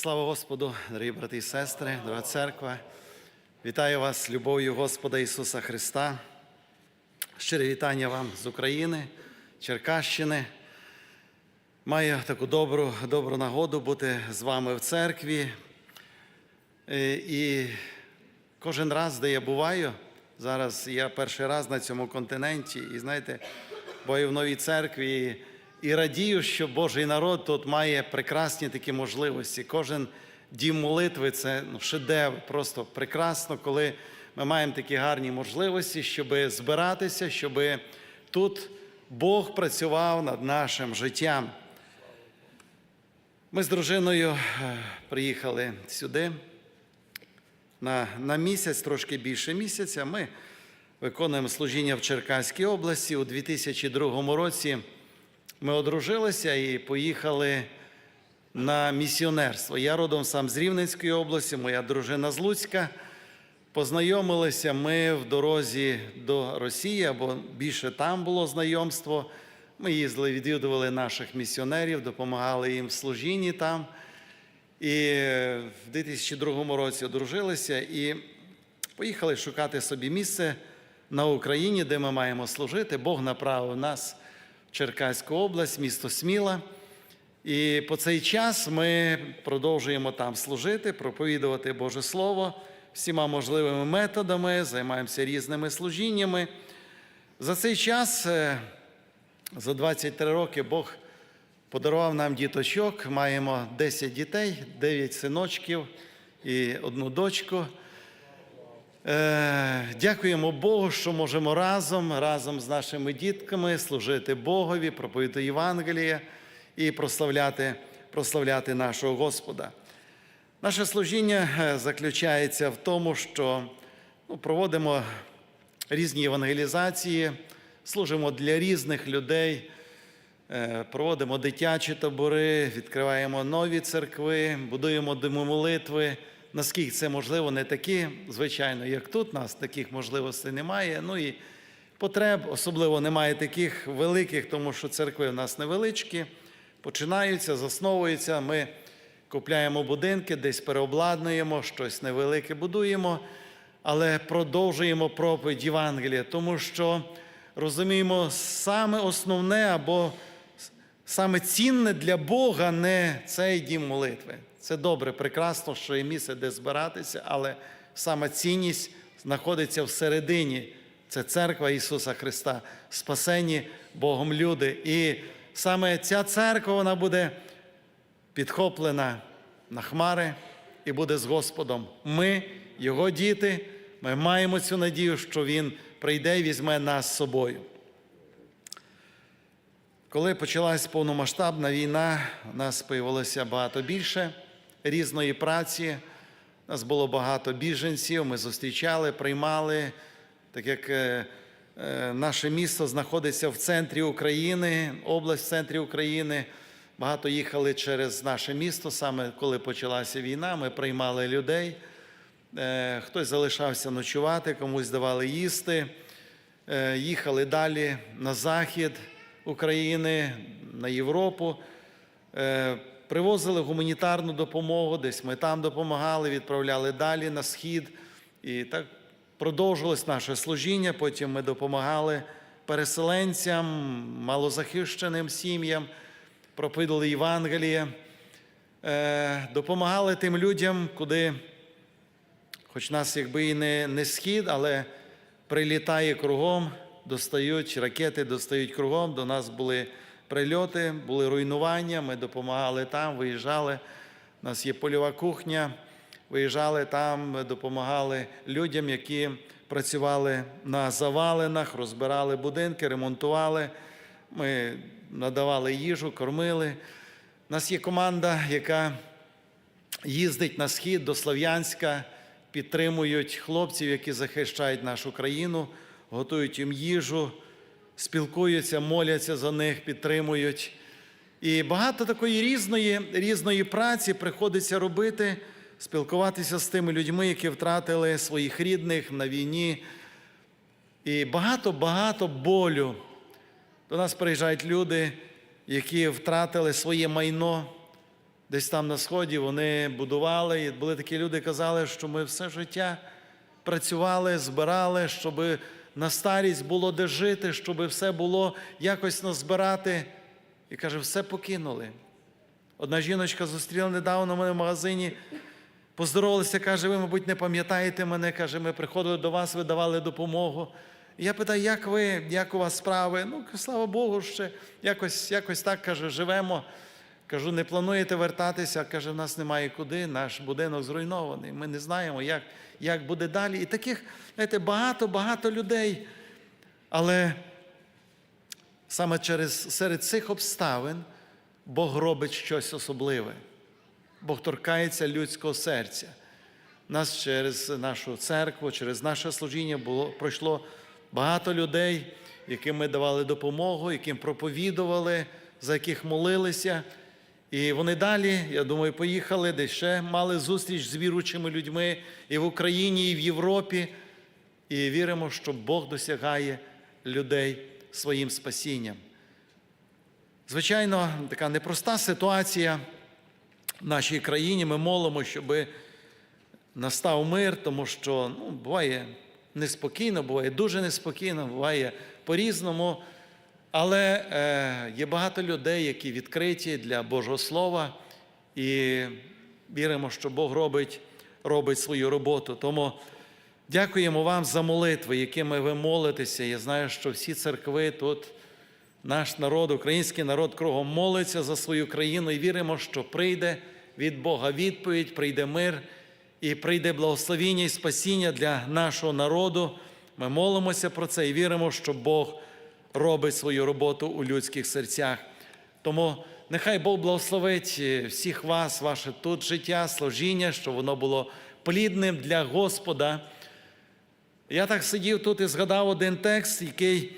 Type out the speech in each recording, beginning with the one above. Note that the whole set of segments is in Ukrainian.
Слава Господу, дорогі брати і сестри, дорога церква. Вітаю вас любов'ю Господа Ісуса Христа. Щире вітання вам з України, Черкащини. Маю таку добру, добру нагоду бути з вами в церкві. Е, І кожен раз, де я буваю, зараз я перший раз на цьому континенті, і знаєте, буваю в новій церкві і, радію, що Божий народ тут має прекрасні такі можливості. Кожен дім молитви це ну, шедевр, просто прекрасно, коли ми маємо такі гарні можливості, щоб збиратися, щоб тут Бог працював над нашим життям. Ми з дружиною е, приїхали сюди на, на місяць, трошки більше місяця. Ми виконуємо служіння в Черкаській області. У 2002 році ми одружилися і поїхали на місіонерство. Я родом сам з Рівненської області, моя дружина з Луцька. Познайомилися ми в дорозі до Росії, або більше там було знайомство. Ми їздили, відвідували наших місіонерів, допомагали їм в служінні там. І в 2002 році одружилися і поїхали шукати собі місце на Україні, де ми маємо служити. Бог направив нас Черкаську область, місто Сміла. І по цей час ми продовжуємо там служити, проповідувати Боже Слово всіма можливими методами, займаємося різними служіннями. За цей час, е, за 23 роки, Бог подарував нам діточок. Маємо 10 дітей, 9 синочків і одну дочку. Е, Дякуємо Богу, що можемо разом, разом з нашими дітками служити Богові, проповідати Євангеліє і прославляти, прославляти нашого Господа. Наше служіння е, заключається в тому, що ну, проводимо різні евангелізації, служимо для різних людей, е, проводимо дитячі табори, відкриваємо нові церкви, будуємо доми молитви. Наскільки це можливо, не такі, звичайно, як тут. Нас таких можливостей немає. Ну і потреб особливо немає таких великих, тому що церкви у нас невеличкі, починаються, засновуються. Ми купляємо будинки, десь переобладнуємо, щось невелике будуємо, але продовжуємо проповідь Євангелія, тому що розуміємо, саме основне або саме цінне для Бога не цей дім молитви. Це добре, прекрасно, що є місце, де збиратися, але саме цінність знаходиться всередині. Це церква Ісуса Христа, спасені Богом люди. І саме ця церква вона буде підхоплена на хмари і буде з Господом. Ми, Його діти, ми маємо цю надію, що Він прийде і візьме нас з собою. Коли почалась повномасштабна війна, у нас з'явилося багато більше різної праці. У нас було багато біженців, ми зустрічали, приймали, так як е, е, наше місто знаходиться в центрі України, область в центрі України. Багато їхали через наше місто, саме коли почалася війна, ми приймали людей. Е, Хтось залишався ночувати, комусь давали їсти. Їхали далі на захід України, на Європу. Е, Привозили гуманітарну допомогу, десь ми там допомагали, відправляли далі на схід. І так продовжилось наше служіння. Потім ми допомагали переселенцям, малозахищеним сім'ям, проповідали Євангеліє, Е, допомагали тим людям, куди, хоч нас якби і не, не схід, але прилітає кругом, достають ракети, достають кругом. До нас були прильоти, були руйнування. Ми допомагали там, виїжджали. У нас є польова кухня. Виїжджали там, допомагали людям, які працювали на завалинах, розбирали будинки, ремонтували. Ми надавали їжу, кормили. У нас є команда, яка їздить на схід до Слов'янська, підтримують хлопців, які захищають нашу країну, готують їм їжу, спілкуються, моляться за них, підтримують. І багато такої різної, різної праці приходиться робити, спілкуватися з тими людьми, які втратили своїх рідних на війні. І багато-багато болю. До нас приїжджають люди, які втратили своє майно, десь там на сході вони будували, і були такі люди, казали, що ми все життя працювали, збирали, щоб на старість було де жити, щоб все було якось назбирати. І каже, все покинули. Одна жіночка зустріла недавно мене в магазині, поздоровалася, каже, ви, мабуть, не пам'ятаєте мене. Каже, ми приходили до вас, ви давали допомогу. І я питаю, як ви, як у вас справи? Ну, слава Богу, ще якось, якось так каже, живемо. Кажу, не плануєте вертатися? Каже, в нас немає куди, наш будинок зруйнований. Ми не знаємо, як, як буде далі. І таких, знаєте, багато-багато людей. Але саме через серед цих обставин Бог робить щось особливе. Бог торкається людського серця. Нас через нашу церкву, через наше служіння було, пройшло багато людей, яким ми давали допомогу, яким проповідували, за яких молилися. І вони далі, я думаю, поїхали, десь ще мали зустріч з віруючими людьми і в Україні, і в Європі. І віримо, що Бог досягає людей своїм спасінням. Звичайно, така непроста ситуація в нашій країні. Ми молимо, щоб настав мир, тому що ну, буває неспокійно, буває дуже неспокійно, буває по-різному. Але е, є багато людей, які відкриті для Божого Слова, і віримо, що Бог робить, робить свою роботу. Тому дякуємо вам за молитви, якими ви молитеся. Я знаю, що всі церкви тут, наш народ, український народ кругом молиться за свою країну і віримо, що прийде від Бога відповідь, прийде мир і прийде благословіння і спасіння для нашого народу. Ми молимося про це і віримо, що Бог робить свою роботу у людських серцях. Тому нехай Бог благословить е, всіх вас, ваше тут життя, служіння, щоб воно було плідним для Господа. Я так сидів тут і згадав один текст, який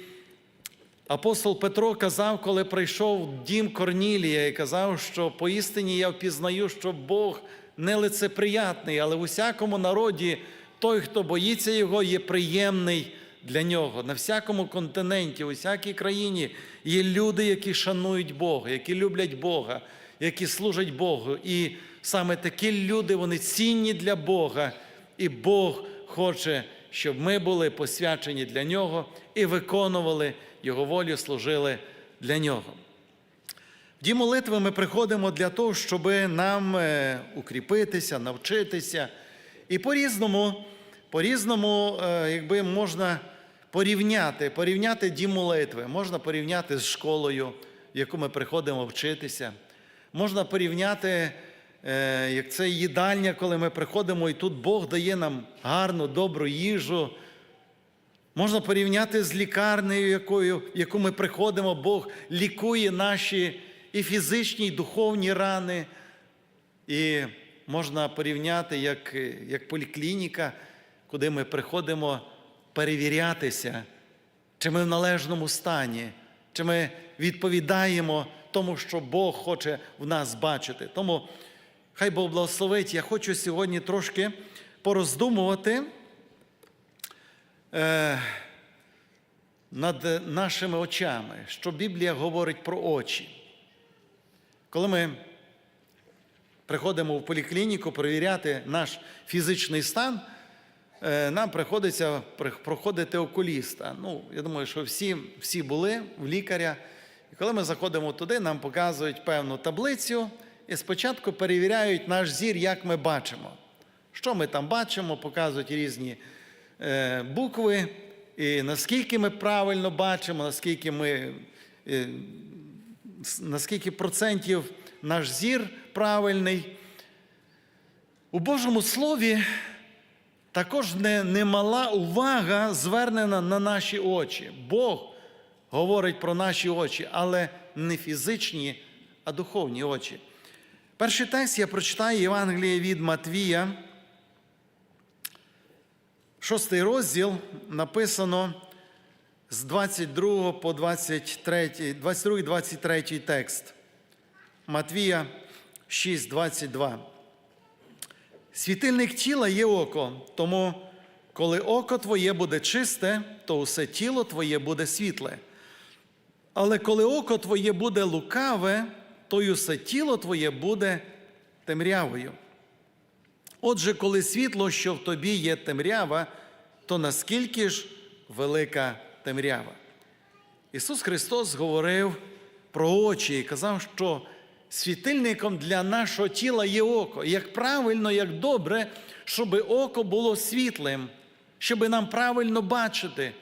апостол Петро казав, коли прийшов в дім Корнілія, і казав, що поістині я впізнаю, що Бог не лицеприятний, але в усякому народі той, хто боїться його, є приємний для нього. На всякому континенті, у всякій країні є люди, які шанують Бога, які люблять Бога, які служать Богу. І саме такі люди, вони цінні для Бога, і Бог хоче, щоб ми були посвячені для Нього і виконували Його волю, служили для Нього. В дім молитви ми приходимо для того, щоб нам е, укріпитися, навчитися. І по-різному, по-різному, е, якби можна порівняти, порівняти дім молитви, можна порівняти з школою, в яку ми приходимо вчитися. Можна порівняти, е, як це їдальня, коли ми приходимо, і тут Бог дає нам гарну, добру їжу. Можна порівняти з лікарнею, якою, яку ми приходимо, Бог лікує наші і фізичні, і духовні рани. І можна порівняти як, як поліклініка, куди ми приходимо перевірятися, чи ми в належному стані, чи ми відповідаємо тому, що Бог хоче в нас бачити. Тому хай Бог благословить. Я хочу сьогодні трошки пороздумувати е, над нашими очами, що Біблія говорить про очі. Коли ми приходимо в поліклініку перевіряти наш фізичний стан, нам приходиться проходити окуліста. Ну, я думаю, що всі, всі були в лікаря. І коли ми заходимо туди, нам показують певну таблицю і спочатку перевіряють наш зір, як ми бачимо. Що ми там бачимо, показують різні е, букви, і наскільки ми правильно бачимо, наскільки ми. е, наскільки процентів наш зір правильний. У Божому Слові також не, немала увага звернена на наші очі. Бог говорить про наші очі, але не фізичні, а духовні очі. Перший текст я прочитаю Євангеліє від Матвія. Шостий розділ написано з 22 по 23, 22-23 текст. Матвія 6, 22. Світильник тіла є око, тому коли око твоє буде чисте, то усе тіло твоє буде світле. Але коли око твоє буде лукаве, то й усе тіло твоє буде темрявою. Отже, коли світло, що в тобі є темрява, то наскільки ж велика темрява? Ісус Христос говорив про очі і казав, що світильником для нашого тіла є око. Як правильно, як добре, щоб око було світлим, щоб нам правильно бачити.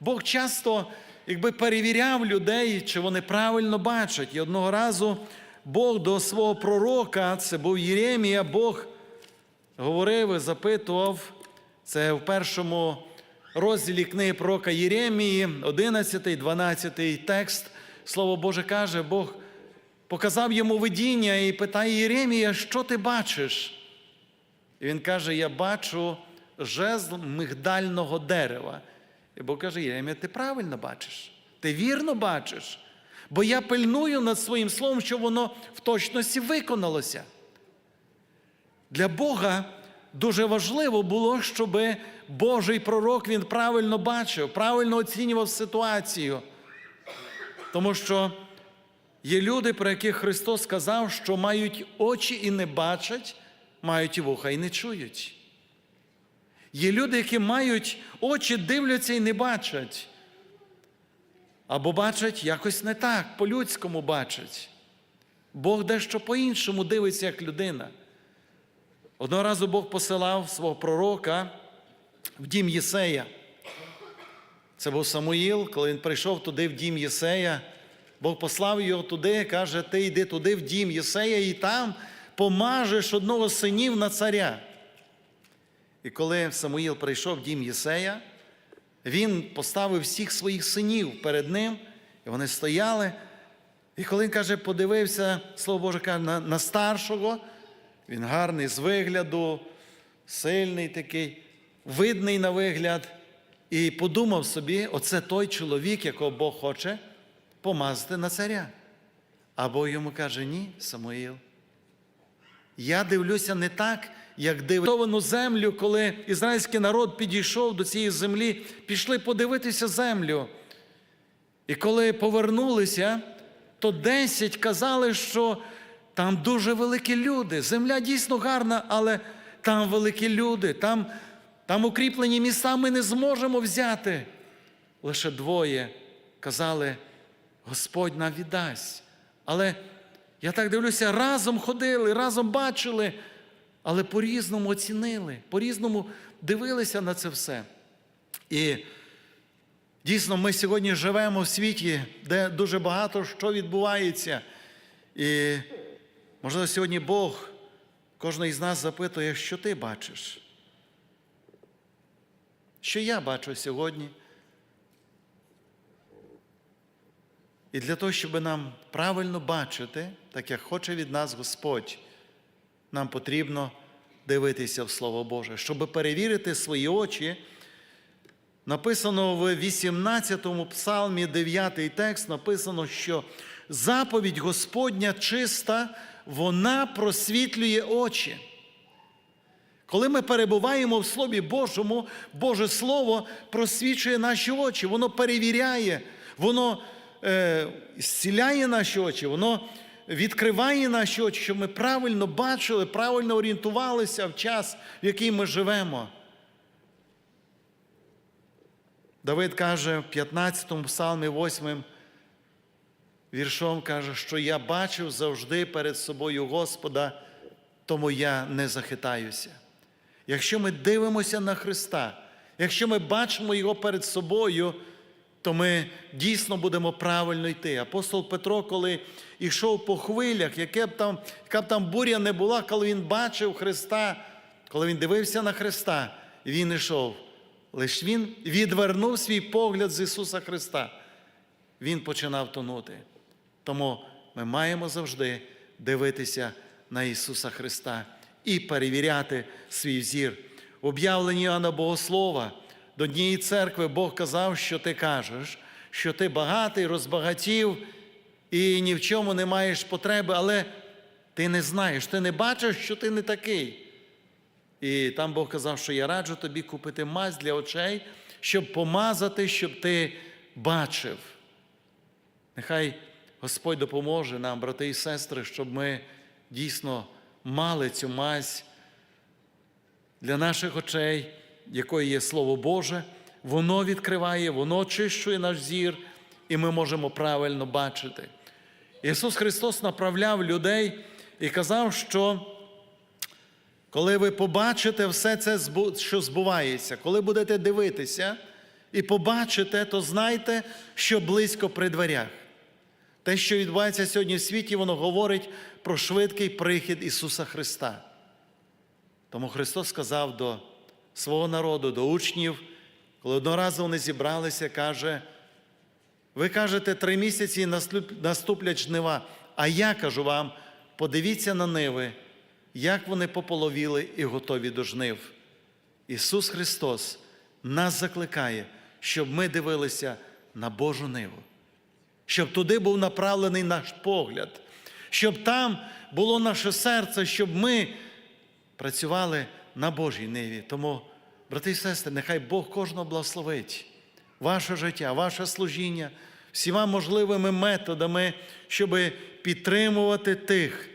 Бог часто якби перевіряв людей, чи вони правильно бачать. І одного разу Бог до свого пророка, це був Єремія, Бог говорив і запитував, це в першому розділі книги пророка Єремії, 11, 12 текст. Слово Боже каже, Бог показав йому видіння і питає Єремія, що ти бачиш? І він каже: Я бачу жезл мигдального дерева. І Бог каже, Єремія, ти правильно бачиш, ти вірно бачиш, бо я пильную над своїм словом, щоб воно в точності виконалося. Для Бога дуже важливо було, щоб Божий пророк він правильно бачив, правильно оцінював ситуацію. Тому що є люди, про яких Христос сказав, що мають очі і не бачать, мають вуха і не чують. Є люди, які мають очі, дивляться і не бачать. Або бачать якось не так, по-людському бачать. Бог дещо по-іншому дивиться, як людина. Одного разу Бог посилав свого пророка в дім Єсея. Це був Самуїл, коли він прийшов туди в дім Єсея. Бог послав його туди, каже: ти йди туди в дім Єсея, і там помажеш одного з синів на царя. І коли Самуїл прийшов в дім Єсея, він поставив всіх своїх синів перед ним, і вони стояли. І коли він каже, подивився, слово Боже каже, на, на старшого, він гарний з вигляду, сильний такий, видний на вигляд, і подумав собі, оце той чоловік, якого Бог хоче помазати на царя. А Бог йому каже: ні, Самуїл. Я дивлюся не так, як дивитовану землю, коли ізраїльський народ підійшов до цієї землі, пішли подивитися землю. І коли повернулися, то десять казали, що там дуже великі люди. Земля дійсно гарна, але там великі люди, там, там укріплені міста ми не зможемо взяти. Лише двоє казали, Господь нам віддасть. Але я так дивлюся, разом ходили, разом бачили, але по-різному оцінили, по-різному дивилися на це все. І дійсно, ми сьогодні живемо в світі, де дуже багато що відбувається. І, можливо, сьогодні Бог кожного із нас запитує, що ти бачиш? Що я бачу сьогодні? І для того, щоб нам правильно бачити, так як хоче від нас Господь, нам потрібно дивитися в Слово Боже. Щоб перевірити свої очі, написано в 18-му псалмі, 9 текст, написано, що заповідь Господня чиста, вона просвітлює очі. Коли ми перебуваємо в Слові Божому, Боже Слово просвічує наші очі, воно перевіряє, воно е, зціляє наші очі, воно відкриває наші очі, щоб ми правильно бачили, правильно орієнтувалися в час, в який ми живемо. Давид каже в 15 псалмі 8 віршом каже, що я бачив завжди перед собою Господа, тому я не захитаюся. Якщо ми дивимося на Христа, якщо ми бачимо Його перед собою, то ми дійсно будемо правильно йти. Апостол Петро, коли йшов по хвилях, яке б там, яка б там буря не була, коли він бачив Христа, коли він дивився на Христа, він йшов. Лиш він відвернув свій погляд з Ісуса Христа. Він починав тонути. Тому ми маємо завжди дивитися на Ісуса Христа і перевіряти свій зір. В об'явленні Іоанна Богослова до однієї церкви Бог казав, що ти кажеш, що ти багатий, розбагатів і ні в чому не маєш потреби, але ти не знаєш, ти не бачиш, що ти не такий. І там Бог казав, що я раджу тобі купити мазь для очей, щоб помазати, щоб ти бачив. Нехай Господь допоможе нам, брати і сестри, щоб ми дійсно мали цю мазь для наших очей, якою є Слово Боже, воно відкриває, воно очищує наш зір, і ми можемо правильно бачити. Ісус Христос направляв людей і казав, що коли ви побачите все це, що збувається, коли будете дивитися і побачите, то знайте, що близько при дверях. Те, що відбувається сьогодні в світі, воно говорить про швидкий прихід Ісуса Христа. Тому Христос сказав до свого народу, до учнів, коли одного вони зібралися, каже: ви кажете, три місяці наступлять жнива. А я кажу вам, подивіться на ниви, як вони пополовіли і готові до жнив. Ісус Христос нас закликає, щоб ми дивилися на Божу ниву, щоб туди був направлений наш погляд, щоб там було наше серце, щоб ми працювали на Божій ниві. Тому, брати і сестри, нехай Бог кожного благословить ваше життя, ваше служіння всіма можливими методами, щоб підтримувати тих,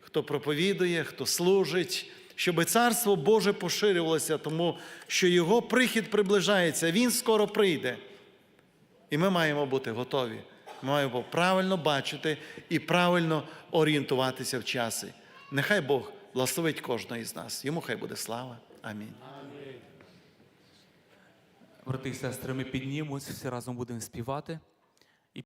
хто проповідує, хто служить, щоб Царство Боже поширювалося, тому що Його прихід приближається, Він скоро прийде. І ми маємо бути готові. Ми маємо правильно бачити і правильно орієнтуватися в часі. Нехай Бог благословить кожного із нас. Йому хай буде слава. Амінь. Брати і сестри, ми піднімемось, всі разом будемо співати.